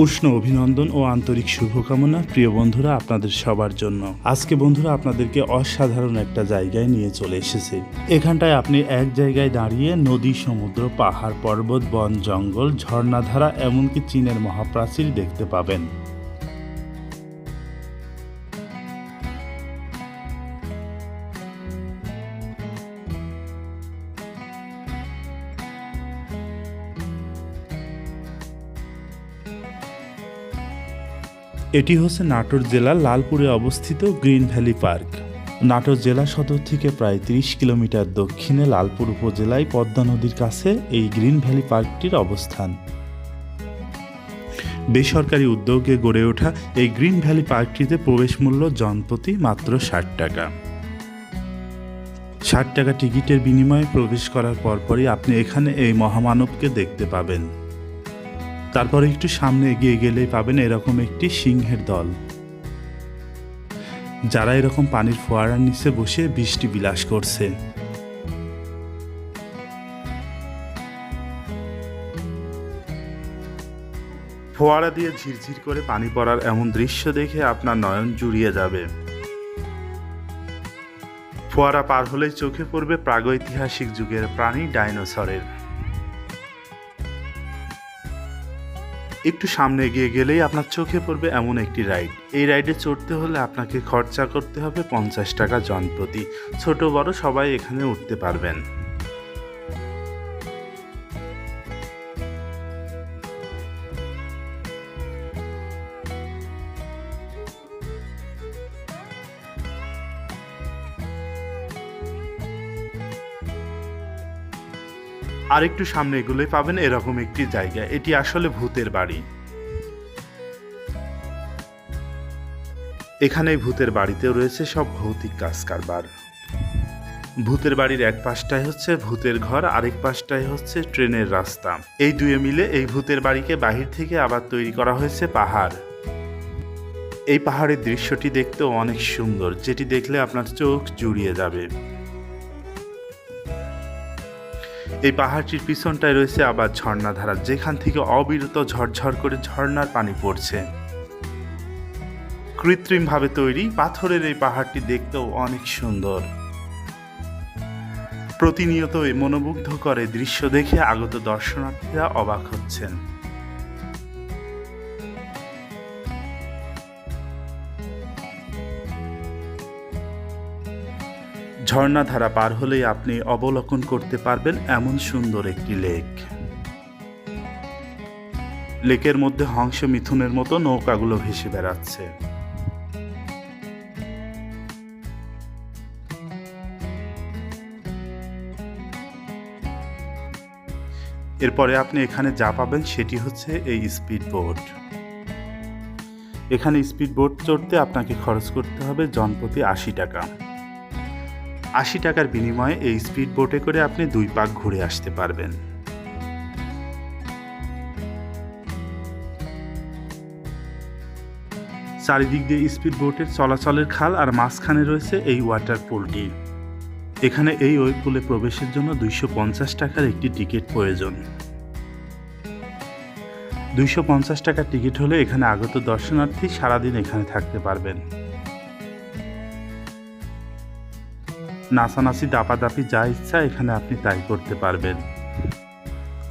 উষ্ণ অভিনন্দন ও আন্তরিক শুভকামনা প্রিয় বন্ধুরা আপনাদের সবার জন্য। আজকে বন্ধুরা আপনাদেরকে অসাধারণ একটা জায়গায় নিয়ে চলে এসেছে। এখানটায় আপনি এক জায়গায় দাঁড়িয়ে নদী, সমুদ্র, পাহাড়, পর্বত, বন, জঙ্গল, ঝর্ণাধারা, এমনকি চীনের মহাপ্রাচীর দেখতে পাবেন। এটি হচ্ছে নাটোর জেলার লালপুরে অবস্থিত গ্রিন ভ্যালি পার্ক। নাটোর জেলা সদর থেকে প্রায় ৩০ কিলোমিটার দক্ষিণে লালপুর উপজেলায় পদ্মা নদীর কাছে এই গ্রিন ভ্যালি পার্কটির অবস্থান। বেসরকারি উদ্যোগে গড়ে ওঠা এই গ্রিন ভ্যালি পার্কটিতে প্রবেশ মূল্য জনপ্রতি মাত্র ষাট টাকা। ষাট টাকা টিকিটের বিনিময়ে প্রবেশ করার পরপরই আপনি এখানে এই মহামানবকে দেখতে পাবেন। তারপরে একটু সামনে এগিয়ে গেলেই পাবেন এরকম একটি সিংহের দল। যারা এরকম পানির ফোয়ারার নিচে বসে বৃষ্টি বিলাস করছে। ফোয়ারা দিয়ে ঝিরঝির করে পানি পড়ার এমন দৃশ্য দেখে আপনার নয়ন জুড়িয়ে যাবে। ফোয়ারা পার হলেই চোখে পড়বে প্রাগৈতিহাসিক যুগের প্রাণী ডাইনোসরের। একটু সামনে এগিয়ে গেলেই আপনার চোখে পড়বে এমন একটি রাইড। এই রাইডে চড়তে হলে আপনাকে খরচা করতে হবে পঞ্চাশ টাকা জনপ্রতি। ছোট বড় সবাই এখানে উঠতে পারবেন। আর একটু সামনে এগুলোই পাবেন, এরকম একটি জায়গা। এটি আসলে ভূতের বাড়ি। এখানে ভূতের বাড়িতেও রয়েছে সব ভৌতিক কাজ কারবার ভূতের বাড়ির এক পাশটায় হচ্ছে ভূতের ঘর, আরেক পাশটায় হচ্ছে ট্রেনের রাস্তা। এই দুয়ে মিলে এই ভূতের বাড়িকে বাহির থেকে আবার তৈরি করা হয়েছে পাহাড়। এই পাহাড়ের দৃশ্যটি দেখতেও অনেক সুন্দর, যেটি দেখলে আপনার চোখ জুড়িয়ে যাবে। এই পাহাড়টির পিছনটায় রয়েছে আবার ঝর্ণাধারা, যেখান থেকে অবিরত ঝরঝর করে ঝর্ণার পানি পড়ছে। কৃত্রিমভাবে তৈরি পাথরের এই পাহাড়টি দেখতেও অনেক সুন্দর। প্রতিনিয়ত এই মনোমুগ্ধ করে দৃশ্য দেখে আগত দর্শনার্থীরা অবাক হচ্ছেন। ঝর্ণাধারা পার হলেই আপনি অবলোকন করতে পারবেন এমন সুন্দর একটি লেক। লেকের মধ্যে হংস মিথুনের মতো নৌকাগুলো ভেসে বেড়াচ্ছে। এরপরে আপনি এখানে যা পাবেন সেটি হচ্ছে এই স্পিড বোট এখানে স্পিড বোট চড়তে আপনাকে খরচ করতে হবে জনপ্রতি আশি টাকা। আশি টাকার বিনিময়ে এই স্পিড বোটে করে আপনি দুই পাক ঘুরে আসতে পারবেন। চারিদিক দিয়ে স্পিড বোটের চলাচলের খাল আর মাঝখানে রয়েছে এই ওয়াটার পুলটি এখানে এই ওই পুলে প্রবেশের জন্য দুইশো পঞ্চাশ টাকার একটি টিকিট প্রয়োজন। দুইশো পঞ্চাশ টাকার টিকিট হলে এখানে আগত দর্শনার্থী সারাদিন এখানে থাকতে পারবেন। নাচানাচি, দাপাদাপি যা ইচ্ছা এখানে আপনি তাই করতে পারবেন।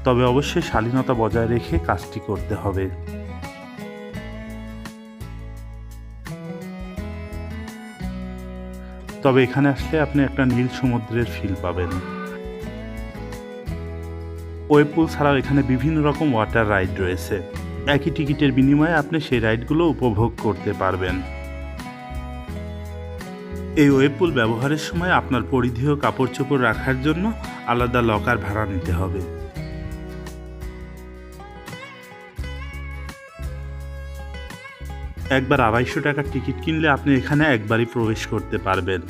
তবে অবশ্যই শালীনতা বজায় রেখে কাজটি করতে হবে। তবে এখানে আসলে আপনি একটা নীল সমুদ্রের ফিল পাবেন। ওয়েব পুল ছাড়াও এখানে বিভিন্ন রকম ওয়াটার রাইড রয়েছে। একই টিকিটের বিনিময়ে আপনি সেই রাইডগুলো উপভোগ করতে পারবেন। এই ওয়েব পুল ব্যবহারের সময় আপনার পরিধেয় কাপড় চোপড় রাখার জন্য আলাদা লকার ভাড়া নিতে হবে। একবার আড়াইশো টাকার টিকিট কিনলে আপনি এখানে একবারই প্রবেশ করতে পারবেন।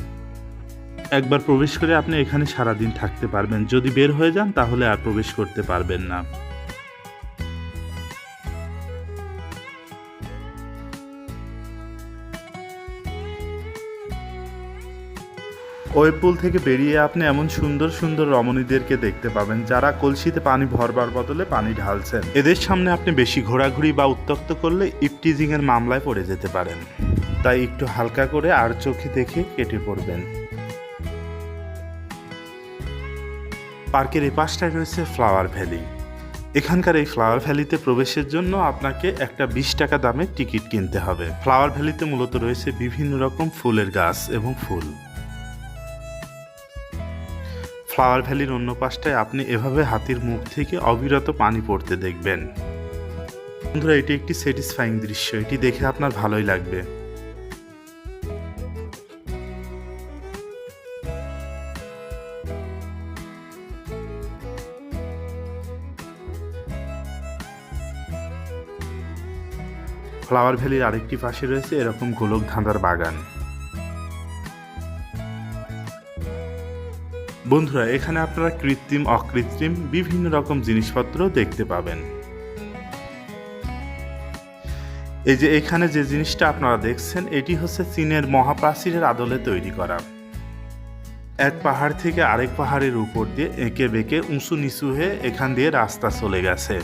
একবার প্রবেশ করে আপনি এখানে সারাদিন থাকতে পারবেন। যদি বের হয়ে যান তাহলে আর প্রবেশ করতে পারবেন না। ওই পুল থেকে বেরিয়ে আপনি এমন সুন্দর সুন্দর রমণীদেরকে দেখতে পাবেন যারা কলসিতে পানি ভরবার বদলে পানি ঢালছেন। এদের সামনে আপনি বেশি ঘোরাঘুরি বা উত্তক্ত করলে ইপটিজিং এর মামলায় পড়ে যেতে পারেন। তাই একটু হালকা করে আর চোখে দেখে কেটে পড়বেন। পার্কের এই পাশটায় রয়েছে ফ্লাওয়ার ভ্যালি। এখানকার এই ফ্লাওয়ার ভ্যালিতে প্রবেশের জন্য আপনাকে একটা বিশ টাকা দামের টিকিট কিনতে হবে। ফ্লাওয়ার ভ্যালিতে মূলত রয়েছে বিভিন্ন রকম ফুলের গাছ এবং ফুল। ফ্লাওয়ার ভ্যালির অন্য পাশটায় আপনি এভাবে হাতির মুখ থেকে অবিরত পানি পড়তে দেখবেন। বন্ধুরা, এটি একটি স্যাটিসফাইং দৃশ্য। এটি দেখে আপনার ভালোই লাগবে। ফ্লাওয়ার ভ্যালির আরেকটি পাশে রয়েছে এরকম গোলক ধাঁধার বাগান। বন্ধুরা, এখানে আপনারা কৃত্রিম, অকৃত্রিম বিভিন্ন রকম জিনিসপত্র দেখতে পাবেন। এই যে এখানে যে জিনিসটা আপনারা দেখছেন, এটি হচ্ছে চীনের মহাপ্রাচীরের আদলে তৈরি করা। এক পাহাড় থেকে আরেক পাহাড়ের উপর দিয়ে এঁকে বেঁকে উঁচু নিচু হয়ে এখান দিয়ে রাস্তা চলে গেছে।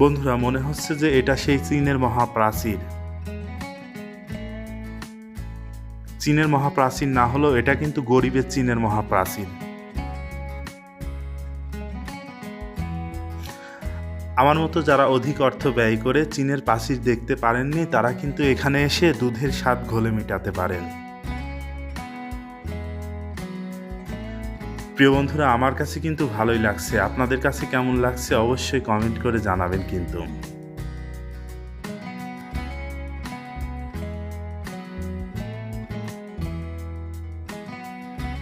বন্ধুরা, মনে হচ্ছে যে এটা সেই চীনের মহাপ্রাচীর। চীনের মহাপ্রাচীর না হলেও এটা কিন্তু গরিবের চীনের মহাপ্রাচীর। আমার মতো যারা অধিক অর্থ ব্যয় করে চীনের প্রাচীর দেখতে পারেননি, তারা কিন্তু এখানে এসে দুধের স্বাদ ঘোলে মেটাতে পারেন। প্রিয় বন্ধুরা, আমার কাছে কিন্তু ভালোই লাগছে। আপনাদের কাছে কেমন লাগছে অবশ্যই কমেন্ট করে জানাবেন কিন্তু।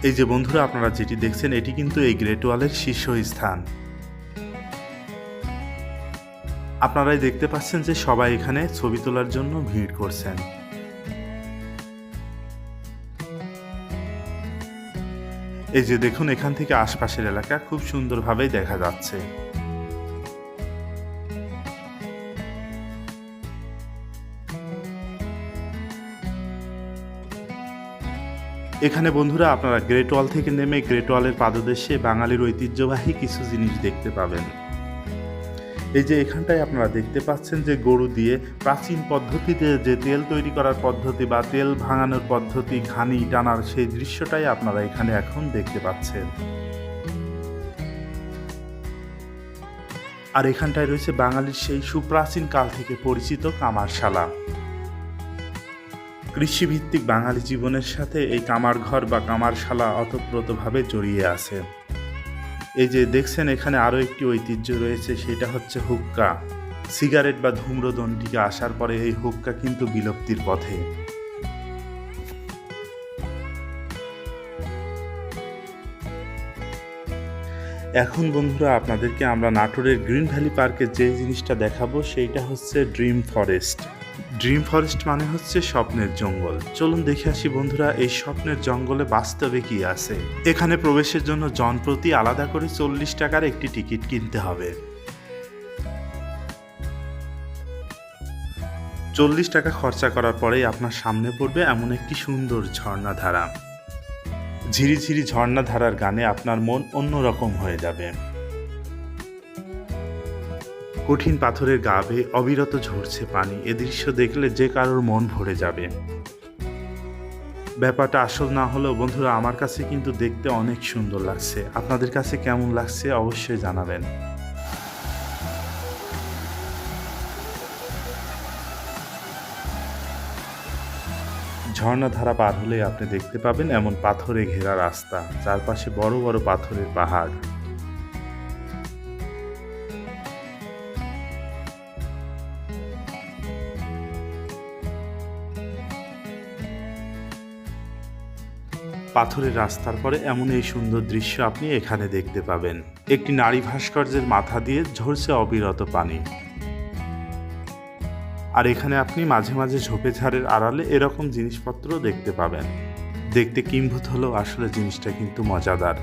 এই যে বন্ধুরা, আপনারা যেটি দেখছেন, এটি কিন্তু এই গ্রেট ওয়ালের শীর্ষস্থান। আপনারাই দেখতে পাচ্ছেন যে সবাই এখানে ছবি তোলার জন্য ভিড় করছেন। এই যে দেখুন, এখান থেকে আশপাশের এলাকা খুব সুন্দরভাবেই দেখা যাচ্ছে। এখানে বন্ধুরা আপনারা গ্রেট ওয়াল থেকে নেমে গ্রেট ওয়ালের পাদদেশে বাঙালির ঐতিহ্যবাহী কিছু জিনিস দেখতে পাবেন। এই যে এখানটায় আপনারা দেখতে পাচ্ছেন যে গরু দিয়ে প্রাচীন পদ্ধতিতে যে তেল তৈরি করার পদ্ধতি বা তেল ভাঙানোর পদ্ধতি, ঘানি টানার সেই দৃশ্যটাই আপনারা এখানে এখন দেখতে পাচ্ছেন। আর এখানটায় রয়েছে বাঙালির সেই সুপ্রাচীন কাল থেকে পরিচিত কামারশালা। কৃষিভিত্তিক বাঙালি জীবনের সাথে এই কামার ঘর বা কামারশালা অতপ্রতভাবে জড়িয়ে আছে। এই যে দেখছেন, এখানে আরও একটি ঐতিহ্য রয়েছে, সেটা হচ্ছে হুক্কা। সিগারেট বা ধূম্রদণ্ডিকে আসার পরে এই হুক্কা কিন্তু বিলুপ্তির পথে। এখন বন্ধুরা, আপনাদেরকে আমরা নাটোরের গ্রিন ভ্যালি পার্কে যে জিনিসটা দেখাবো, সেইটা হচ্ছে ড্রিম ফরেস্ট। ড্রিম ফরেস্ট মানে হচ্ছে স্বপ্নের জঙ্গল। চলুন দেখে আসি বন্ধুরা, এই স্বপ্নের জঙ্গলে বাস্তবে কি আছে? এখানে প্রবেশের জন্য জনপ্রতি আলাদা করে চল্লিশ টাকার একটি টিকিট কিনতে হবে। চল্লিশ টাকা খরচা করার পরেই আপনার সামনে পড়বে এমন একটি সুন্দর ঝর্ণাধারা। ঝিরিঝিরি ঝর্ণাধারার গানে আপনার মন অন্যরকম হয়ে যাবে। কঠিন পাথরের গা বেয়ে অবিরত ঝরছে পানি। এ দৃশ্য দেখলে যে কারোর মন ভরে যাবে। ব্যাপারটা আসল না হলেও বন্ধুরা, আমার কাছে কিন্তু দেখতে অনেক সুন্দর লাগছে। আপনাদের কাছে কেমন লাগছে অবশ্যই জানাবেন। ঝর্ণাধারা পার হলে আপনি দেখতে পাবেন এমন পাথরে ঘেরা রাস্তা, চারপাশে বড় বড় পাথরের পাহাড়। পাথরের রাস্তার পরে এমন এই সুন্দর দৃশ্য আপনি এখানে দেখতে পাবেন। একটি নারী ভাস্কর্যের মাথা দিয়ে ঝরছে অবিরত পানি। আর এখানে আপনি মাঝে মাঝে ঝোপে ঝাড়ের আড়ালে এরকম জিনিসপত্র দেখতে পাবেন। দেখতে কিম্ভূত হলেও আসলে জিনিসটা কিন্তু মজাদার।